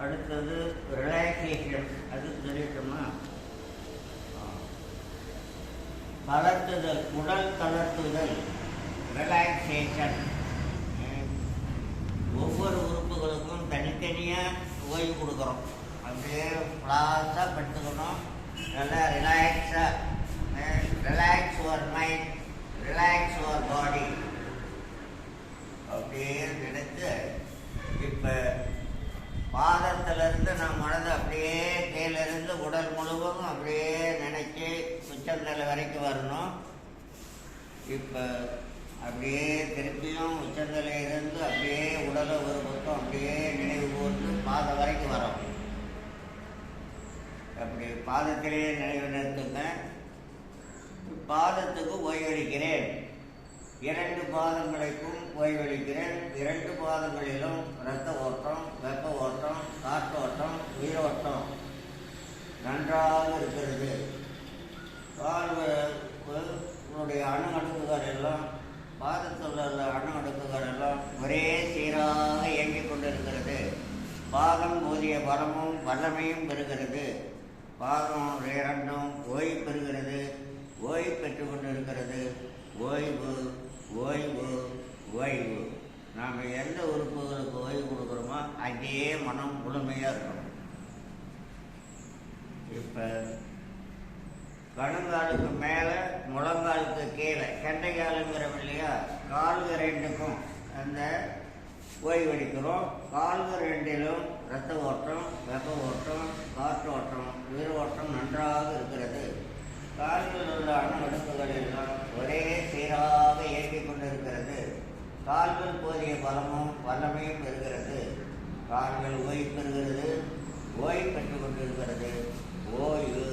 அடுத்தது ரிலாக்ஸேஷன் அது சொல்லிட்டோம்னா தளர்த்துதல் உடல் தளர்த்துதல் ரிலாக்ஸேஷன் ஒவ்வொரு உறுப்புகளுக்கும் தனித்தனியாக ஓய்வு கொடுக்குறோம். அப்படியே ஃப்ளாஸாக படுத்துக்கணும். நல்லா ரிலாக்ஸாக relax your mind relax your body அப்படியே நினைத்து இப்போ அதிலிருந்து நான் மனதை அப்படியே கீழிருந்து உடல் முழுவதும் அப்படியே நினைச்சி உச்சந்தலை வரைக்கும் வரணும். இப்போ அப்படியே திருப்பியும் உச்சந்தலையிலிருந்து அப்படியே உடலை ஒரு பக்கம் அப்படியே நினைவு கூர்ந்து பாதம் வரைக்கும் வரும். அப்படி பாதத்திலேயே நினைவு நிறுத்துங்க. பாதத்துக்கு ஓய்வளிக்கிறேன். இரண்டு பாதங்களுக்கும் ஓய்வளிக்கிறேன். இரண்டு பாதங்களிலும் இரத்த ஓட்டம் வெப்ப ஓட்டம் காற்றோட்டம் உயிரோட்டம் நன்றாக இருக்கிறது உன்னுடைய அணு அடுக்குகள் எல்லாம் பாதத்தில் உள்ள அணு அடுக்குகள் எல்லாம் ஒரே சீராக இயங்கிக் கொண்டிருக்கிறது பாதம் போதிய வரமும் வல்லமையும் பெறுகிறது. பாதம் இரண்டும் ஓய்வு பெறுகிறது. ஓய்வு பெற்று கொண்டிருக்கிறது. ஓய்வு ஓய்வு ஓய்வு. நாம் எந்த உறுப்புகளுக்கு ஓய்வு கொடுக்குறோமோ அங்கேயே மனம் முழுமையாக இருக்கணும். இப்போ கணுங்காலுக்கு மேலே முழங்காலுக்கு கீழே கெண்டைக்காலுங்கிறோம் இல்லையா கால்கள் ரெண்டுக்கும் அந்த ஓய்வெடுக்கிறோம் கால்கள் ரெண்டிலும் இரத்த ஓட்டம் வெப்ப ஓட்டம் காற்று ஓட்டம் உயிர் ஓட்டம் நன்றாக இருக்கிறது. கால்களில் உள்ள அணுவடுக்குகள் எல்லாம் ஒரே சீராக இயங்கிக் கொண்டிருக்கிறது. கால்கள் போதிய பலமும் வல்லமையும் பெறுகிறது. கால்கள் ஓய்வு பெறுகிறது ஓய்வு பெற்றுக் கொண்டிருக்கிறது. ஓய்வு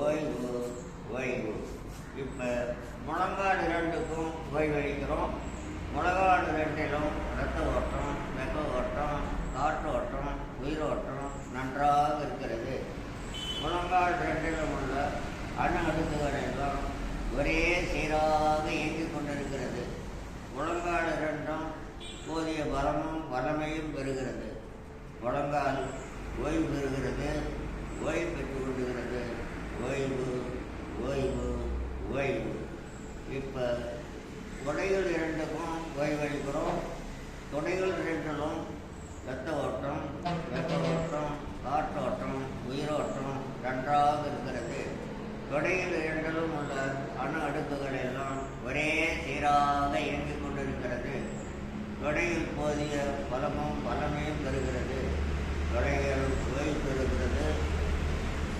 ஓய்வு ஓய்வு. இப்போ முழங்கால் இரண்டுக்கும் ஓய்வளிக்கிறோம் முழங்கால் ரெண்டிலும் இரத்த ஓட்டம் வெப்ப ஓட்டம் காற்று ஓட்டம் உயிரோட்டம் நன்றாக இருக்கிறது முழங்கால் ரெண்டிலும் உள்ள அணு அடுக்குகள் எல்லாம் ஒரே சீராக இயங்கிக் கொண்டிருக்கிறது முழங்கால் இரண்டும் போதிய வரமும் வல்லமையும் பெறுகிறது. முழங்கால் ஓய்வு பெறுகிறது. ஓய்வு பெற்றுக் கொள்கிறது ஓய்வு ஓய்வு ஓய்வு. இப்போ துணைகள் இரண்டுக்கும் ஓய்வளிக்கிறோம். துணைகள் இரண்டிலும் இரத்த ஓட்டம் வெப்ப ஓட்டம் காற்றோட்டம் உயிரோட்டம் நன்றாக இருக்கிறது தொடையில் இரண்டிலும் உள்ள அணு அடுக்குகள் எல்லாம் ஒரே சீராக இயங்கிக் கொண்டிருக்கிறது தொடையில் போதிய பலமும் பலமையும் பெறுகிறது தொடைகளும் ஓய்வு பெறுகிறது.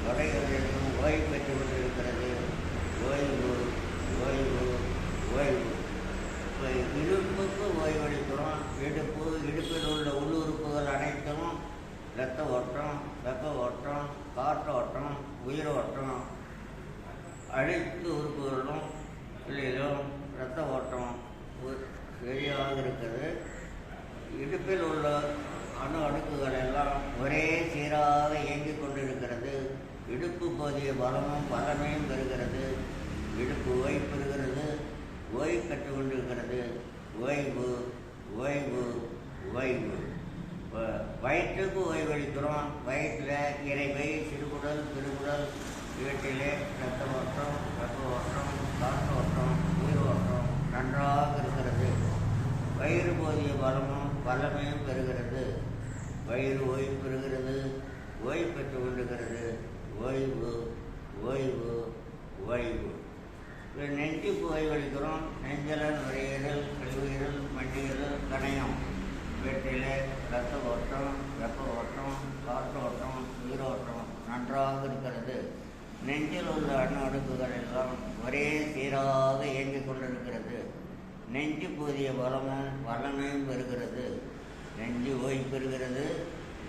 தொடைகளிலும் ஓய்வு பெற்று கொண்டிருக்கிறது ஓய்வு ஓய்வு ஓய்வு இப்போ இடுப்புக்கு ஓய்வளிக்கிறோம் இடுப்பு இடுப்பில் உள்ள உள்ளுறுப்புகள் அனைத்தும் இரத்த ஓட்டம் வெப்ப ஓட்டம் காற்று ஓட்டம் உயிர் ஓட்டம் அனைத்து உறுப்புகளிலும் வெளியிலும் இரத்த ஓட்டம் உ- இருக்குது இடுப்பில் உள்ள அணு அடுக்குகள் எல்லாம் ஒரே சீராக இயங்கிக் கொண்டிருக்கிறது. இடுப்பு போதிய பலமும் பலமையும் பெறுகிறது இடுப்பு ஓய்வு பெறுகிறது. ஓய்வு பெற்றுக் கொண்டிருக்கிறது ஓய்வு ஓய்வு. ஓய்வு வயிற்றுக்கு ஓய்வளிக்கிறோம். வயிற்றில் இறைவை சிறுகுடல் பெருகுடல் இவற்றிலே ரத்த ஓட்டம் ரத்த ஓட்டம் காற்று ஓட்டம் உயிர் ஓட்டம் நன்றாக இருக்கும். வயிறு போதிய பலமும் வல்லமையும் பெறுகிறது. வயிறு ஓய்வு பெறுகிறது ஓய்வு பெற்று கொண்டுகிறது ஓய்வு ஓய்வு ஓய்வு. நெஞ்சு நெஞ்சுக்கு ஓய்வளிக்கிறோம் நெஞ்சல நுரையீரல் கழிவுயீரல் மண்ணீரல் கணையம். வெற்றிலே ரத்த ஓட்டம் வெப்ப ஓட்டம் காற்று ஓட்டம் உயிரோட்டம் நன்றாக இருக்கிறது. நெஞ்சில் உள்ள அணு அடுக்குகள் எல்லாம் ஒரே சீராக இயங்கிக் கொண்டிருக்கிறது. நெஞ்சு போதிய பலமும் வளமையும் பெறுகிறது. நெஞ்சு ஓய்வு பெறுகிறது.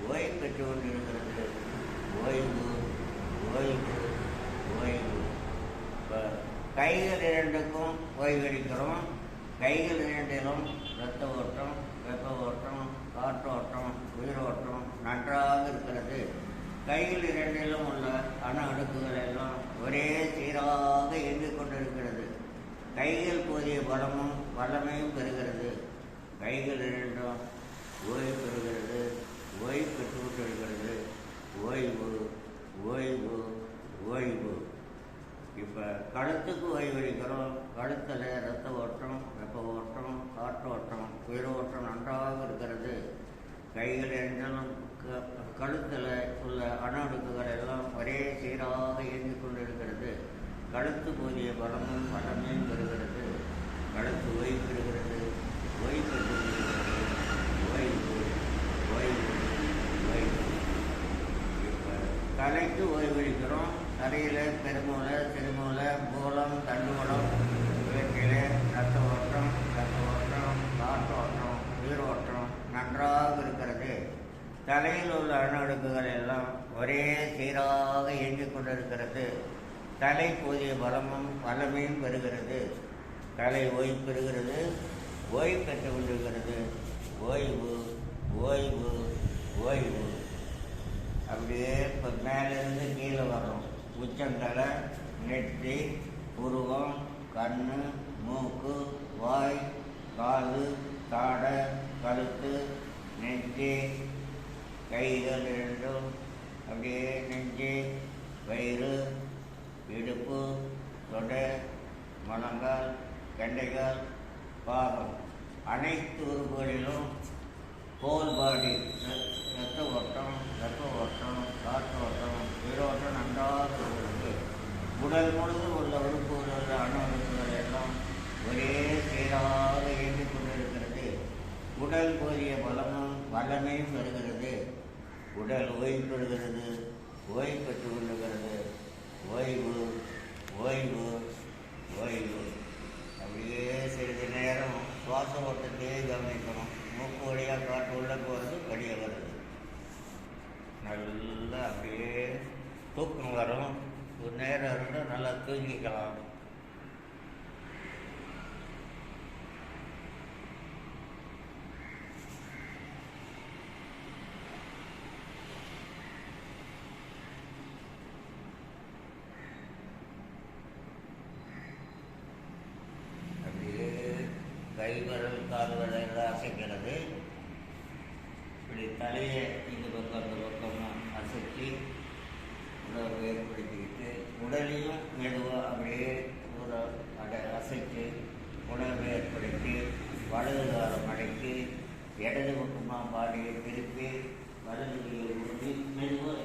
ஓய்வு பெற்று கொண்டிருக்கிறது ஓய்வு ஓய்வு ஓய்வு. இப்போ கைகள் இரண்டுக்கும் ஓய்வெடுக்கிறோம் கைகள் இரண்டிலும் இரத்த ஓட்டம் வெப்ப ஓட்டம் காற்றோட்டம் உயிரோட்டம் நன்றாக இருக்கிறது. கைகள் இரண்டிலும் உள்ள அணு அடுக்குகள் எல்லாம் ஒரே சீராக இயங்கிக் கொண்டிருக்கிறது. கைகள் போதிய பலமும் பலமையும் பெறுகிறது. கைகள் இரண்டும் ஓய்வு பெறுகிறது. ஓய்வு பெற்றுக்கொண்டு ஓய்வு ஓய்வு ஓய்வு. இப்போ கழுத்துக்கு ஓய்வு அளிக்கிறோம். கழுத்தில் இரத்த ஓட்டம் வெப்ப ஓட்டம் காற்றோட்டம் உயிர் ஓட்டம் நன்றாக இருக்கிறது. கைகள் என்றாலும் கழுத்தில் உள்ள அணு எல்லாம் ஒரே சீராக இயங்கிக் கொண்டிருக்கிறது. கழுத்து போதிய பலமும் பலமையும் பெறுகிறது. கழுத்து ஓய்வு பெறுகிறது. ஓய்வு பெற்று ஓய்வு ஓய்வு ஓய்வு இப்போ தலைக்கு ஓய்வளிக்கிறோம். தலையில் பெருமூளை திருமூலை மூலம் தண்டுமூலம் இவற்றிலே ரத்த ஓட்டம் ரத்த ஓட்டம் காற்று ஓட்டம் உயிர் ஓட்டம் நன்றாக இருக்கிறது. தலையில் உள்ள அணுடுக்குகள் எல்லாம் ஒரே சீராக இயங்கிக் கொண்டிருக்கிறது. தலை போதிய பலமும் பலமையும் பெறுகிறது. தலை ஓய்வு பெறுகிறது ஓய்வு பெற்று கொண்டிருக்கிறது. ஓய்வு ஓய்வு ஓய்வு. அப்படியே இப்போ மேலேருந்து கீழே வரும் உச்சந்தலை நெற்றி புருவம் கண் மூக்கு வாய் காது தாடை கழுத்து நெஞ்சு கைகள் இரண்டும் அப்படியே நெஞ்சு வயிறு இடுப்பு தொடை முழங்கால் கண்டைக்கால் பாகம். அனைத்து உறுப்புகளிலும் ஹோல் பாடி ரத்த ஓட்டம் ரத்த ஓட்டம் காற்று ஓட்டம் உயிரோட்டம் நன்றாக இருக்கிறது உடல் முழுவதும் உள்ள உறுப்புகள் உள்ள அணு உறுப்புகள் எல்லாம் ஒரே சீராக இயங்கிக் கொண்டிருக்கிறது. உடல் போதிய பலமும் வல்லமையும் பெறுகிறது. உடல் ஓய்வு பெறுகிறது ஓய்வு பெற்றுக் கொள்ளுகிறது. ஓய்வு ஓய்வு அப்படியே சிறிது நேரம் சுவாச ஓட்டத்தையே கவனிக்கணும். மூக்கு வழியாக காற்று உள்ளே போகிறது வெளியே வருது நல்லா அப்படியே தூக்கம் வரும். ஒரு நேரம் இருந்தால் நல்லா தூங்கிக்கலாம் அப்படியே கை விரல் அசைக்கிறது இப்படி தலையை இந்த பக்கம் அந்த பக்கமாக அசைச்சு உணர்வு ஏற்படுத்திக்கிட்டு உடலையும் மெதுவாக அப்படியே அடை அசைச்சு உணர்வு ஏற்படுத்தி வலது காலம் அடைத்து இடது பக்கமாக பாடியை திருப்பி வலது கையை ஊற்றி மெதுவாக